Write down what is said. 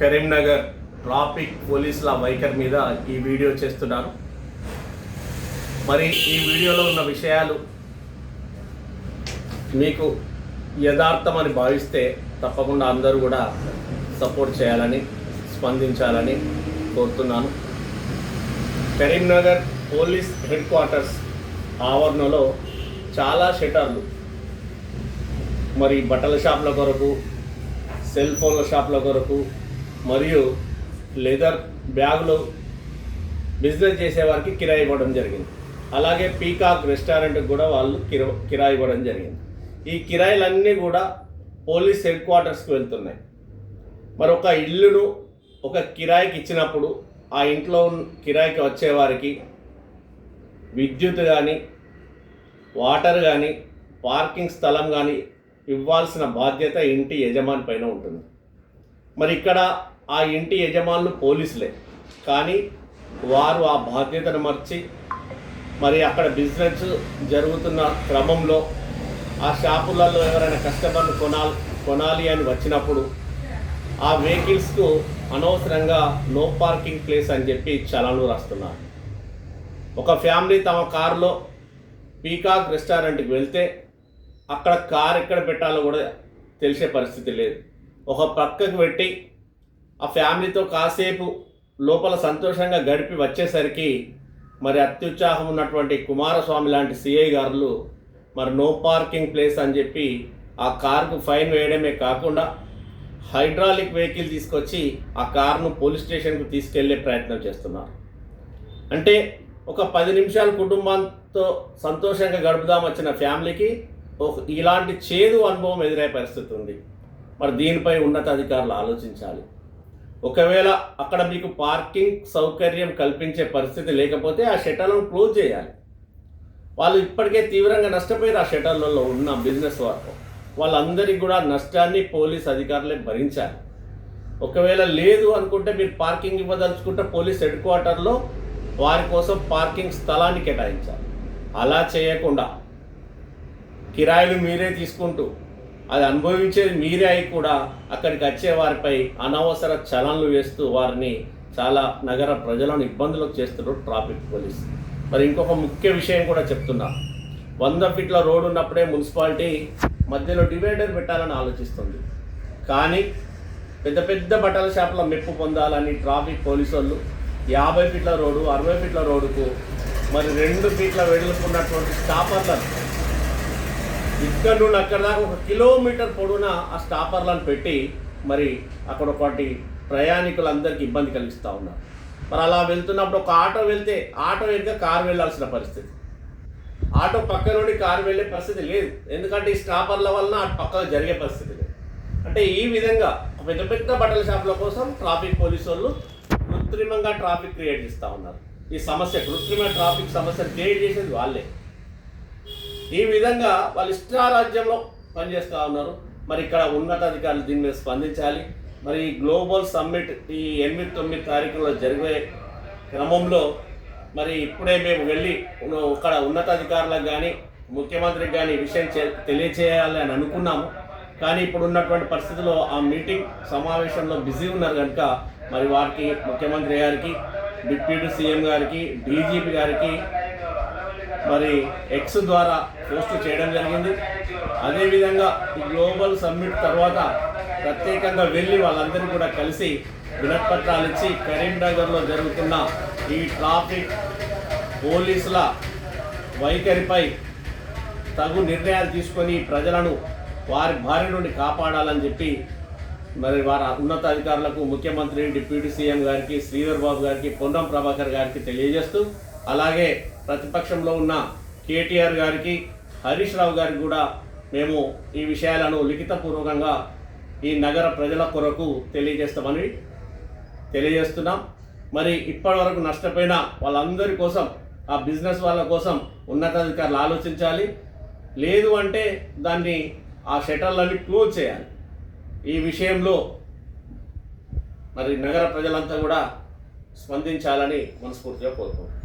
Karimnagar traffic పోలీసుల వైఖరి మీద ఈ వీడియో చేస్తున్నాను మరి ఈ వీడియోలో ఉన్న విషయాలు మీకు యథార్థమని భావిస్తే తప్పకుండా అందరూ కూడా సపోర్ట్ చేయాలని స్పందించాలని కోరుతున్నాను. కరీంనగర్ పోలీస్ హెడ్ క్వార్టర్స్ ఆవరణలో చాలా షటర్లు. మరి బట్టల షాప్ల కొరకు సెల్ ఫోన్ల షాప్ల కొరకు మరియు లెదర్ బ్యాగులు బిజినెస్ చేసేవారికి కిరాయి ఇవ్వడం జరిగింది. అలాగే పీకాక్ రెస్టారెంట్కి కూడా వాళ్ళు కిరా కిరాయి ఇవ్వడం జరిగింది. ఈ కిరాయిలన్నీ కూడా పోలీస్ హెడ్ క్వార్టర్స్కి వెళ్తున్నాయి. మరి ఒక ఇల్లును ఒక కిరాయికి ఇచ్చినప్పుడు ఆ ఇంట్లో ఉన్న- కిరాయికి వచ్చేవారికి విద్యుత్ కానీ వాటర్ కానీ పార్కింగ్ స్థలం కానీ ఇవ్వాల్సిన బాధ్యత ఇంటి యజమాని పైన ఉంటుంది. మరి ఇక్కడ ఆ ఇంటి యజమానులు పోలీసులే. కానీ వారు ఆ బాధ్యతను మర్చి మరి అక్కడ బిజినెస్ జరుగుతున్న క్రమంలో ఆ షాపులలో ఎవరైనా కస్టమర్లు కొనాలి కొనాలి అని వచ్చినప్పుడు ఆ వెహికల్స్కు అనవసరంగా నో పార్కింగ్ ప్లేస్ అని చెప్పి చలాన్లు రాస్తున్నారు. ఒక ఫ్యామిలీ తమ కారులో పీకాక్ రెస్టారెంట్కి వెళ్తే అక్కడ కార్ ఎక్కడ పెట్టాలో కూడా తెలిసే పరిస్థితి లేదు. ఒక పక్కకు పెట్టి ఆ ఫ్యామిలీతో కాసేపు లోపల సంతోషంగా గడిపి వచ్చేసరికి మరి అత్యుత్సాహం ఉన్నటువంటి కుమారస్వామి లాంటి సిఐ గారులు మరి నో పార్కింగ్ ప్లేస్ అని చెప్పి ఆ కార్కు ఫైన్ వేయడమే కాకుండా హైడ్రాలిక్ వెహికల్ తీసుకొచ్చి ఆ కార్ను పోలీస్ స్టేషన్కు తీసుకెళ్ళే ప్రయత్నం చేస్తున్నారు. అంటే ఒక పది నిమిషాలు కుటుంబంతో సంతోషంగా గడుపుదాం వచ్చిన ఫ్యామిలీకి ఒక ఇలాంటి చేదు అనుభవం ఎదురయ్యే పరిస్థితి ఉంది. మరి దీనిపై ఉన్నతాధికారులు ఆలోచించాలి. ఒకవేళ అక్కడ మీకు పార్కింగ్ సౌకర్యం కల్పించే పరిస్థితి లేకపోతే ఆ షటర్లను క్లోజ్ చేయాలి. వాళ్ళు ఇప్పటికే తీవ్రంగా నష్టపోయారు ఆ షటర్లలో ఉన్న బిజినెస్ వరకు వాళ్ళందరికీ కూడా నష్టాన్ని పోలీస్ అధికారులే భరించాలి. ఒకవేళ లేదు అనుకుంటే మీరు పార్కింగ్ ఇవ్వదలుచుకుంటే పోలీస్ హెడ్ క్వార్టర్లో వారి కోసం పార్కింగ్ స్థలాన్ని కేటాయించాలి. అలా చేయకుండా కిరాయిలు మీరే తీసుకుంటూ అది అనుభవించేది మీరే అయి కూడా అక్కడికి వచ్చే వారిపై అనవసర చలన్లు వేస్తూ వారిని చాలా నగర ప్రజలను ఇబ్బందులకు చేస్తున్నారు ట్రాఫిక్ పోలీస్. మరి ఇంకొక ముఖ్య విషయం కూడా చెప్తున్నా. వంద ఫీట్ల రోడ్ ఉన్నప్పుడే మున్సిపాలిటీ మధ్యలో డివైడర్ పెట్టాలని ఆలోచిస్తుంది. కానీ పెద్ద పెద్ద బట్టల షాపుల మెప్పు పొందాలని ట్రాఫిక్ పోలీసు వాళ్ళు యాభై ఫీట్ల రోడ్డు అరవై ఫీట్ల రోడ్డుకు మరి రెండు ఫీట్ల వెడులుకున్నటువంటి స్టాపర్లను ఇక్కడ నుండి అక్కడ దాకా ఒక కిలోమీటర్ పొడవున ఆ స్టాపర్లను పెట్టి మరి అక్కడ ఒకటి ప్రయాణికులందరికీ ఇబ్బంది కలిగిస్తూ ఉన్నారు. మరి అలా వెళ్తున్నప్పుడు ఒక ఆటో వెళ్తే ఆటో వెనుక కారు వెళ్ళాల్సిన పరిస్థితి. ఆటో పక్క నుండి కారు వెళ్ళే పరిస్థితి లేదు. ఎందుకంటే ఈ స్టాపర్ల వలన అటు పక్కన జరిగే పరిస్థితి లేదు. అంటే ఈ విధంగా పెద్ద పెద్ద బట్టల షాపుల కోసం ట్రాఫిక్ పోలీసు వాళ్ళు కృత్రిమంగా ట్రాఫిక్ క్రియేట్ చేస్తూ ఉన్నారు. ఈ సమస్య కృత్రిమ ట్రాఫిక్ సమస్య క్రియేట్ చేసేది వాళ్ళే. ఈ విధంగా వాళ్ళు ఇష్టారాజ్యంలో పనిచేస్తూ ఉన్నారు. మరి ఇక్కడ ఉన్నతాధికారులు దీని మీద స్పందించాలి. మరి గ్లోబల్ సమ్మిట్ ఈ ఎనిమిది తొమ్మిది తారీఖులో జరిగే క్రమంలో మరి ఇప్పుడే మేము వెళ్ళి ఇక్కడ ఉన్నతాధికారులకు కానీ ముఖ్యమంత్రికి కానీ విషయం తెలియచేయాలి అని అనుకున్నాము. కానీ ఇప్పుడు ఉన్నటువంటి పరిస్థితుల్లో ఆ మీటింగ్ సమావేశంలో బిజీ ఉన్నారు కనుక మరి వారికి ముఖ్యమంత్రి గారికి డిప్యూటీ సీఎం గారికి డీజీపీ గారికి మరి ఎక్స్ ద్వారా పోస్ట్ చేయడం జరిగింది. అదేవిధంగా ఈ గ్లోబల్ సమ్మిట్ తర్వాత ప్రత్యేకంగా వెళ్ళి వాళ్ళందరూ కూడా కలిసి వినపత్రాలు ఇచ్చి కరీంనగర్లో జరుగుతున్న ఈ ట్రాఫిక్ పోలీసుల వైఖరిపై తగు నిర్ణయాలు తీసుకొని ప్రజలను వారి భార్య నుండి కాపాడాలని చెప్పి మరి వారి ఉన్నతాధికారులకు ముఖ్యమంత్రి డిప్యూటీ సీఎం గారికి శ్రీధర్ బాబు గారికి పొన్నం ప్రభాకర్ గారికి తెలియజేస్తూ అలాగే ప్రతిపక్షంలో ఉన్న కేటీఆర్ గారికి హరీష్ రావు గారికి కూడా మేము ఈ విషయాలను లిఖితపూర్వకంగా ఈ నగర ప్రజల కొరకు తెలియజేస్తామని తెలియజేస్తున్నాం. మరి ఇప్పటివరకు నష్టపోయిన వాళ్ళందరి కోసం ఆ బిజినెస్ వాళ్ళ కోసం ఉన్నతాధికారులు ఆలోచించాలి. లేదు అంటే దాన్ని ఆ షటర్లని క్లోజ్ చేయాలి. ఈ విషయంలో మరి నగర ప్రజలంతా కూడా స్పందించాలని మనస్ఫూర్తిగా కోరుకుంటున్నాం.